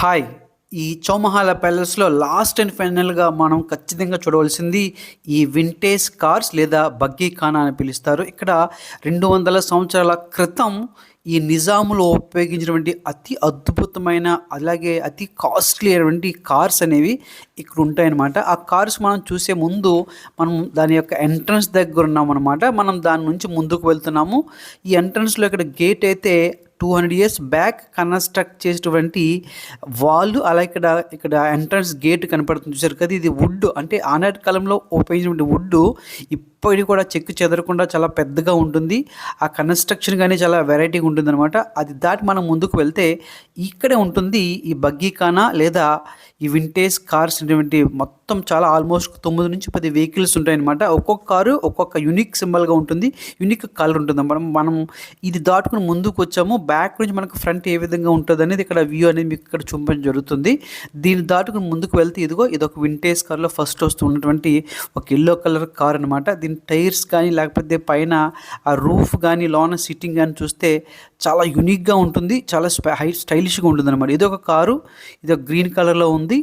Hi. ఈ చౌమహాల ప్యాలెస్లో last and ఫైనల్గా మనం ఖచ్చితంగా చూడవలసింది ఈ వింటేజ్ కార్స్ లేదా బగ్గీ ఖానా అని పిలుస్తారు. ఇక్కడ రెండు వందల సంవత్సరాల క్రితం ఈ నిజాములో ఉపయోగించినటువంటి అతి అద్భుతమైన అలాగే అతి కాస్ట్లీ అయినటువంటి కార్స్ అనేవి ఇక్కడ ఉంటాయన్నమాట. ఆ కార్స్ మనం చూసే ముందు మనం దాని యొక్క ఎంట్రన్స్ దగ్గర ఉన్నామన్నమాట. మనం దాని నుంచి ముందుకు వెళ్తున్నాము. ఈ ఎంట్రన్స్లో ఇక్కడ గేట్ అయితే two hundred years back construct చేసినటువంటి వాళ్ళు అలా ఇక్కడ ఇక్కడ ఎంట్రన్స్ గేట్ కనపడుతుంది. చూసారు కదా ఇది వుడ్ అంటే ఆనాటి కాలంలో ఉపయోగించినటువంటి వుడ్ ఇప్పటికి కూడా చెక్కు చెదరకుండా చాలా పెద్దగా ఉంటుంది. ఆ కన్స్ట్రక్షన్ కానీ చాలా వెరైటీగా ఉంటుంది అనమాట అది దాటి మనం ముందుకు వెళ్తే ఇక్కడే ఉంటుంది ఈ బగ్గీ కానా లేదా ఈ వింటేజ్ కార్స్ అనేటువంటి మొత్తం మొత్తం చాలా ఆల్మోస్ట్ తొమ్మిది నుంచి పది వెహికల్స్ ఉంటాయన్నమాట. ఒక్కొక్క కారు ఒక్కొక్క యూనిక్ సింబల్గా ఉంటుంది. యూనిక్ కలర్ ఉంటుంది. మనం మనం ఇది దాటుకుని ముందుకు వచ్చాము. బ్యాక్ నుంచి మనకు ఫ్రంట్ ఏ విధంగా ఉంటుంది అనేది ఇక్కడ వ్యూ అనేది మీకు ఇక్కడ చూపించడం జరుగుతుంది. దీన్ని దాటుకుని ముందుకు వెళ్తే ఇదిగో ఇది ఒక వింటేజ్ కార్లో ఫస్ట్ వస్తున్నటువంటి ఒక ఎల్లో కలర్ కార్ అనమాట దీని టైర్స్ కానీ లేకపోతే పైన ఆ రూఫ్ కానీ లోన సిట్టింగ్ కానీ చూస్తే చాలా యూనిక్గా ఉంటుంది చాలా స్పై హై స్టైలిష్గా ఉంటుంది అనమాట ఇది ఒక కారు ఇది ఒక గ్రీన్ కలర్లో ఉంది.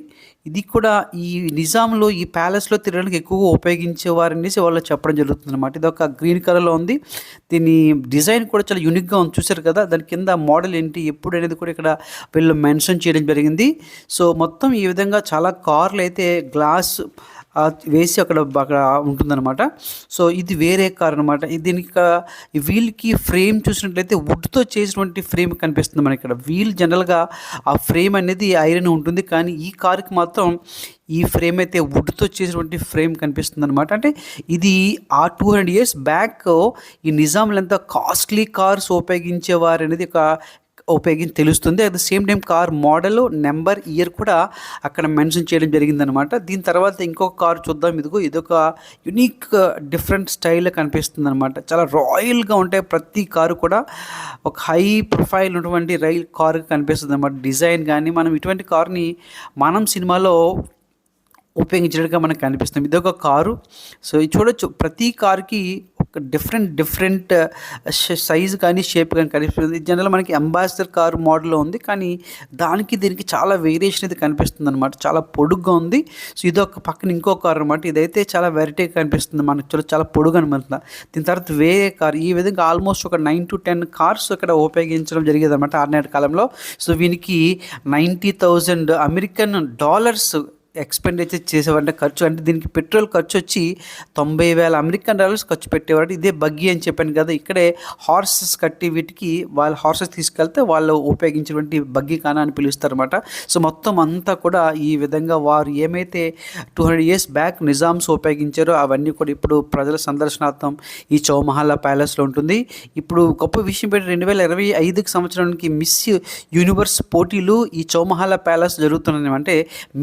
ఇది కూడా ఈ నిజాంలో ఈ ప్యాలెస్లో తిరగడానికి ఎక్కువగా ఉపయోగించేవారనేసి వాళ్ళు చెప్పడం జరుగుతుంది అనమాట ఇది ఒక గ్రీన్ కలర్లో ఉంది. దీని డిజైన్ కూడా చాలా యూనిక్గా ఉంది. చూసారు కదా దాని కింద మోడల్ ఏంటి ఎప్పుడు అనేది కూడా ఇక్కడ వీళ్ళు మెన్షన్ చేయడం జరిగింది. సో మొత్తం ఈ విధంగా చాలా కార్లు అయితే గ్లాస్ వేసి అక్కడ అక్కడ ఉంటుందన్నమాట. సో ఇది వేరే కార్ అనమాట దీనికి వీల్కి ఫ్రేమ్ చూసినట్లయితే వుడ్తో చేసినటువంటి ఫ్రేమ్ కనిపిస్తుంది మనకి ఇక్కడ. వీల్ జనరల్గా ఆ ఫ్రేమ్ అనేది ఐరన్ ఉంటుంది. కానీ ఈ కార్కి మాత్రం ఈ ఫ్రేమ్ అయితే వుడ్తో చేసినటువంటి ఫ్రేమ్ కనిపిస్తుంది అనమాట అంటే ఇది ఆ టూ హండ్రెడ్ ఇయర్స్ బ్యాక్ ఈ నిజాంలు కాస్ట్లీ కార్స్ ఉపయోగించేవారు అనేది ఒక ఉపయోగించి తెలుస్తుంది. At the same time car model number year కూడా అక్కడ మెన్షన్ చేయడం జరిగిందనమాట దీని తర్వాత ఇంకొక కార్ చూద్దాం. ఇదిగో ఇదొక యునిక్ డిఫరెంట్ స్టైల్లో కనిపిస్తుంది అనమాట చాలా రాయల్గా ఉంటాయి ప్రతి కారు కూడా ఒక హై ప్రొఫైల్ ఉన్నటువంటి రైల్ కార్ కనిపిస్తుంది అనమాట డిజైన్ కానీ మనం ఇటువంటి కార్ని మనం సినిమాలో ఉపయోగించినట్టుగా మనకు కనిపిస్తుంది. ఇది ఒక కారు. సో ఇది చూడొచ్చు. ప్రతి కారుకి ఒక డిఫరెంట్ డిఫరెంట్ సైజ్ కానీ షేప్ కానీ కనిపిస్తుంది. జనరల్ మనకి అంబాసిడర్ కారు మోడల్లో ఉంది. కానీ దానికి దీనికి చాలా వేరియేషన్ అయితే కనిపిస్తుంది అనమాట చాలా పొడుగ్గా ఉంది. సో ఇది ఒక పక్కన ఇంకో కారు అనమాట ఇదైతే చాలా వెరైటీగా కనిపిస్తుంది మనకు. చూడ చాలా పొడుగు అనమాట దీని తర్వాత వేరే కార్. ఈ విధంగా ఆల్మోస్ట్ ఒక నైన్ టు టెన్ కార్స్ ఇక్కడ ఉపయోగించడం జరిగేది అనమాట ఆర్నాటి కాలంలో. సో వీనికి ninety thousand American dollars expenditure చేసేవారంటే ఖర్చు. అంటే దీనికి పెట్రోల్ ఖర్చు వచ్చి తొంభై వేల అమెరికన్ డాలర్స్ ఖర్చు పెట్టేవారు. ఇదే బగ్గీ అని చెప్పాను కదా ఇక్కడే హార్సెస్ కట్టి వీటికి వాళ్ళ హార్సెస్ తీసుకెళ్తే వాళ్ళు ఉపయోగించినటువంటి బగ్గీ కానా అని పిలుస్తారన్నమాట. సో మొత్తం అంతా కూడా ఈ విధంగా వారు ఏమైతే two hundred years back Nizams ఉపయోగించారో అవన్నీ కూడా ఇప్పుడు ప్రజల సందర్శనార్థం ఈ చౌమహల్లా ప్యాలెస్లో ఉంటుంది. ఇప్పుడు గొప్ప విషయం పెట్టి రెండు వేల ఇరవై ఐదుకి సంవత్సరానికి మిస్ యూనివర్స్ పోటీలు ఈ చౌమహల్లా ప్యాలెస్ జరుగుతున్నాయి అంటే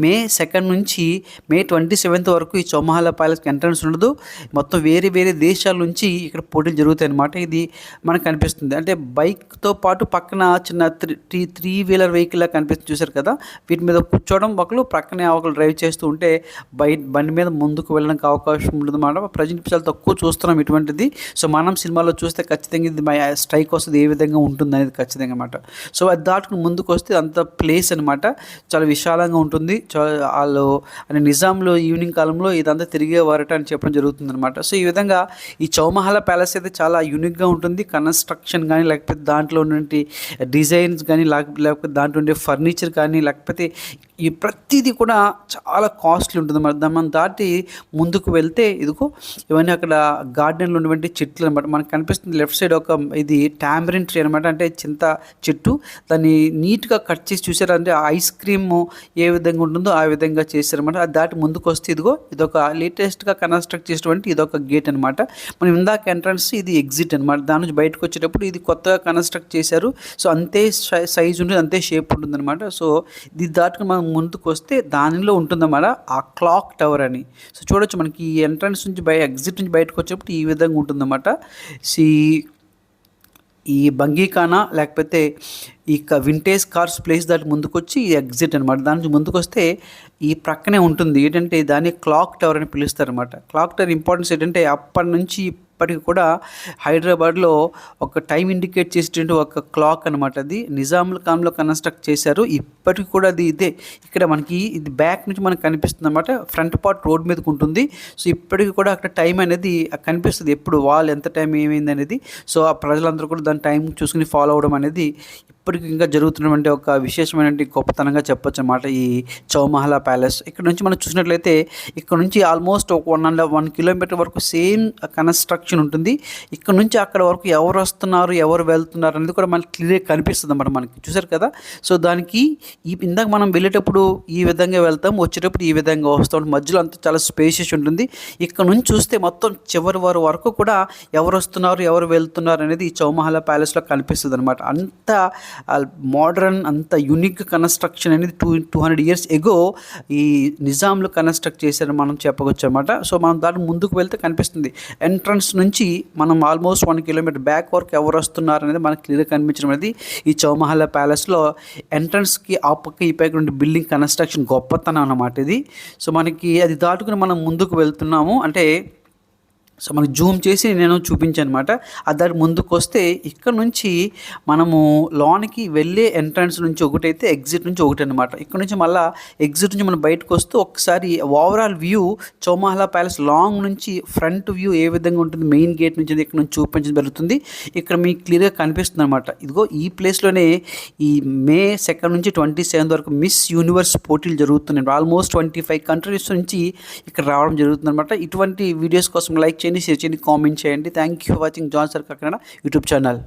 మే సెకండ్ నుంచి మే ట్వంటీ సెవెంత్ వరకు ఈ చౌమహల్లా ప్యాలెస్కి ఎంట్రన్స్ ఉండదు. మొత్తం వేరే వేరే దేశాల నుంచి ఇక్కడ పోటీలు జరుగుతాయి అన్నమాట ఇది మనకు కనిపిస్తుంది అంటే బైక్తో పాటు పక్కన చిన్న త్రీ త్రీ వీలర్ వెహికల్ కనిపిస్తుంది చూసారు కదా? వీటి మీద కూర్చోవడం ఒకరు పక్కనే ఒకరు డ్రైవ్ చేస్తూ ఉంటే బైక్ బండి మీద ముందుకు వెళ్ళడానికి అవకాశం ఉంటుంది అన్నమాట ప్రజెంట్ చాలా తక్కువ చూస్తున్నాం ఇటువంటిది. సో మనం సినిమాలో చూస్తే ఖచ్చితంగా ఇది స్ట్రైక్ వస్తుంది ఏ విధంగా ఉంటుంది అనేది ఖచ్చితంగా అనమాట సో అది దాటుకుని ముందుకు వస్తే అంత ప్లేస్ అనమాట చాలా విశాలంగా ఉంటుంది. చా- వాళ్ళు అని నిజాంలో ఈవినింగ్ కాలంలో ఇదంతా తిరిగేవారట అని చెప్పడం జరుగుతుంది అనమాట సో ఈ విధంగా ఈ చౌమహల ప్యాలెస్ అయితే చాలా యూనిక్గా ఉంటుంది. కన్స్ట్రక్షన్ కానీ లేకపోతే దాంట్లో ఉన్నటువంటి డిజైన్స్ కానీ లేకపోతే దాంట్లో ఉండే ఫర్నిచర్ కానీ లేకపోతే ఈ ప్రతిదీ కూడా చాలా కాస్ట్లీ ఉంటుంది. మరి దాన్ని మనం దాటి ముందుకు వెళ్తే ఇదిగో ఇవన్నీ అక్కడ గార్డెన్లో ఉన్నటువంటి చెట్లు అనమాట మనకు కనిపిస్తుంది లెఫ్ట్ సైడ్ ఒక ఇది టామరిన్ ట్రీ అనమాట అంటే చింత చెట్టు. దాన్ని నీట్గా కట్ చేసి చూసారంటే ఐస్ క్రీమ్ ఏ విధంగా ఉంటుందో ఆ విధంగా చేశారనమాట అది దాటి ముందుకు వస్తే ఇదిగో ఇదొక లేటెస్ట్గా కన్స్ట్రక్ట్ చేసినటువంటి ఇదొక గేట్ అనమాట మనం ఇందాక ఎంట్రన్స్ ఇది ఎగ్జిట్ అనమాట దాని నుంచి బయటకు వచ్చేటప్పుడు ఇది కొత్తగా కన్స్ట్రక్ట్ చేశారు. సో అంతే సైజ్ ఉంటుంది అంతే షేప్ ఉంటుంది అనమాట సో ఇది దాటుకుని మనం ముందుకు వస్తే దానిలో ఉంటుందన్నమాట ఆ క్లాక్ టవర్ అని. సో చూడొచ్చు మనకి ఈ ఎంట్రన్స్ నుంచి బయ ఎగ్జిట్ నుంచి బయటకు వచ్చేటప్పుడు ఈ విధంగా ఉంటుందన్నమాట. సి ఈ బంగీకానా లేకపోతే ఈ క- వింటేజ్ కార్స్ ప్లేస్ దాటి ముందుకొచ్చి ఈ ఎగ్జిట్ అనమాట దాని నుంచి ముందుకొస్తే ఈ ప్రక్కనే ఉంటుంది. ఏంటంటే దాన్ని క్లాక్ టవర్ అని పిలుస్తారు అనమాట క్లాక్ టవర్ ఇంపార్టెన్స్ ఏంటంటే అప్పటి నుంచి ఇప్పటికి కూడా హైదరాబాద్లో ఒక టైం ఇండికేట్ చేసేటువంటి ఒక క్లాక్ అనమాట అది. నిజాముల్ ఖాన్లో కన్స్ట్రక్ట్ చేశారు. ఇప్పటికి కూడా అది ఇదే. ఇక్కడ మనకి ఇది బ్యాక్ నుంచి మనకు కనిపిస్తుంది అనమాట ఫ్రంట్ పార్ట్ రోడ్ మీదకి ఉంటుంది. సో ఇప్పటికి కూడా అక్కడ టైం అనేది కనిపిస్తుంది. ఎప్పుడు వాళ్ళు ఎంత టైం ఏమైంది అనేది సో ఆ ప్రజలందరూ కూడా దాని టైం చూసుకుని ఫాలో అవడం అనేది ఇప్పటికి ఇంకా జరుగుతున్నటువంటి ఒక విశేషమైనటువంటి గొప్పతనంగా చెప్పొచ్చు అనమాట ఈ చౌమహలా ప్యాలెస్. ఇక్కడ నుంచి మనం చూసినట్లయితే ఇక్కడ నుంచి ఆల్మోస్ట్ ఒక వన్ అండ్ వన్ కిలోమీటర్ వరకు సేమ్ కన్స్ట్రక్షన్ ఉంటుంది. ఇక్కడ నుంచి అక్కడ వరకు ఎవరు వస్తున్నారు ఎవరు వెళ్తున్నారు అనేది కూడా మనకి క్లియర్గా కనిపిస్తుంది అన్నమాట మనకి. చూసారు కదా? సో దానికి ఈ ఇందాక మనం వెళ్ళేటప్పుడు ఈ విధంగా వెళ్తాం వచ్చేటప్పుడు ఈ విధంగా వస్తాం. మధ్యలో అంతా చాలా స్పేషియస్ ఉంటుంది. ఇక్కడ నుంచి చూస్తే మొత్తం చివరి వారు వరకు కూడా ఎవరు వస్తున్నారు ఎవరు వెళ్తున్నారు అనేది ఈ చౌమహలా ప్యాలెస్లో కనిపిస్తుంది అనమాట అంత మోడర్న్ అంత యునిక్ కన్స్ట్రక్షన్ అనేది two two hundred years ago ఈ నిజాంలు కన్స్ట్రక్ట్ చేశారని మనం చెప్పవచ్చు అనమాట సో మనం దాని ముందుకు వెళ్తే కనిపిస్తుంది. ఎంట్రన్స్ నుంచి మనం ఆల్మోస్ట్ వన్ కిలోమీటర్ బ్యాక్ వరకు ఎవరు వస్తున్నారు అనేది మనకు క్లియర్ కనిపించడం అనేది ఈ చౌమహల్లా ప్యాలెస్లో ఎంట్రన్స్కి ఆ పక్క ఈ పక్క ఉండే బిల్డింగ్ కన్స్ట్రక్షన్ గొప్పతనం అన్నమాట ఇది. సో మనకి అది దాటుకుని మనం ముందుకు వెళ్తున్నాము. అంటే సో మనకి జూమ్ చేసి నేను చూపించాను అనమాట దాని ముందుకు వస్తే ఇక్కడ నుంచి మనము లోనికి వెళ్ళే ఎంట్రన్స్ నుంచి ఒకటైతే ఎగ్జిట్ నుంచి ఒకటి అనమాట ఇక్కడ నుంచి మళ్ళీ ఎగ్జిట్ నుంచి మనం బయటకు వస్తూ ఒకసారి overall view Chowmahalla palace long నుంచి ఫ్రంట్ వ్యూ ఏ విధంగా ఉంటుంది మెయిన్ గేట్ నుంచి ఇక్కడ నుంచి చూపించడం జరుగుతుంది. ఇక్కడ మీకు క్లియర్గా కనిపిస్తుంది అనమాట ఇదిగో ఈ ప్లేస్లోనే ఈ మే సెకండ్ నుంచి ట్వంటీ సెవెంత్ వరకు మిస్ యూనివర్స్ పోటీలు జరుగుతున్నాయి. ఆల్మోస్ట్ ట్వంటీ ఫైవ్ కంట్రీస్ నుంచి ఇక్కడ రావడం జరుగుతుంది అనమాట ఇటువంటి వీడియోస్ కోసం లైక్ చేయండి షేర్ చేయండి కామెంట్ చేయండి. Thank you for watching John sir Kakinada YouTube channel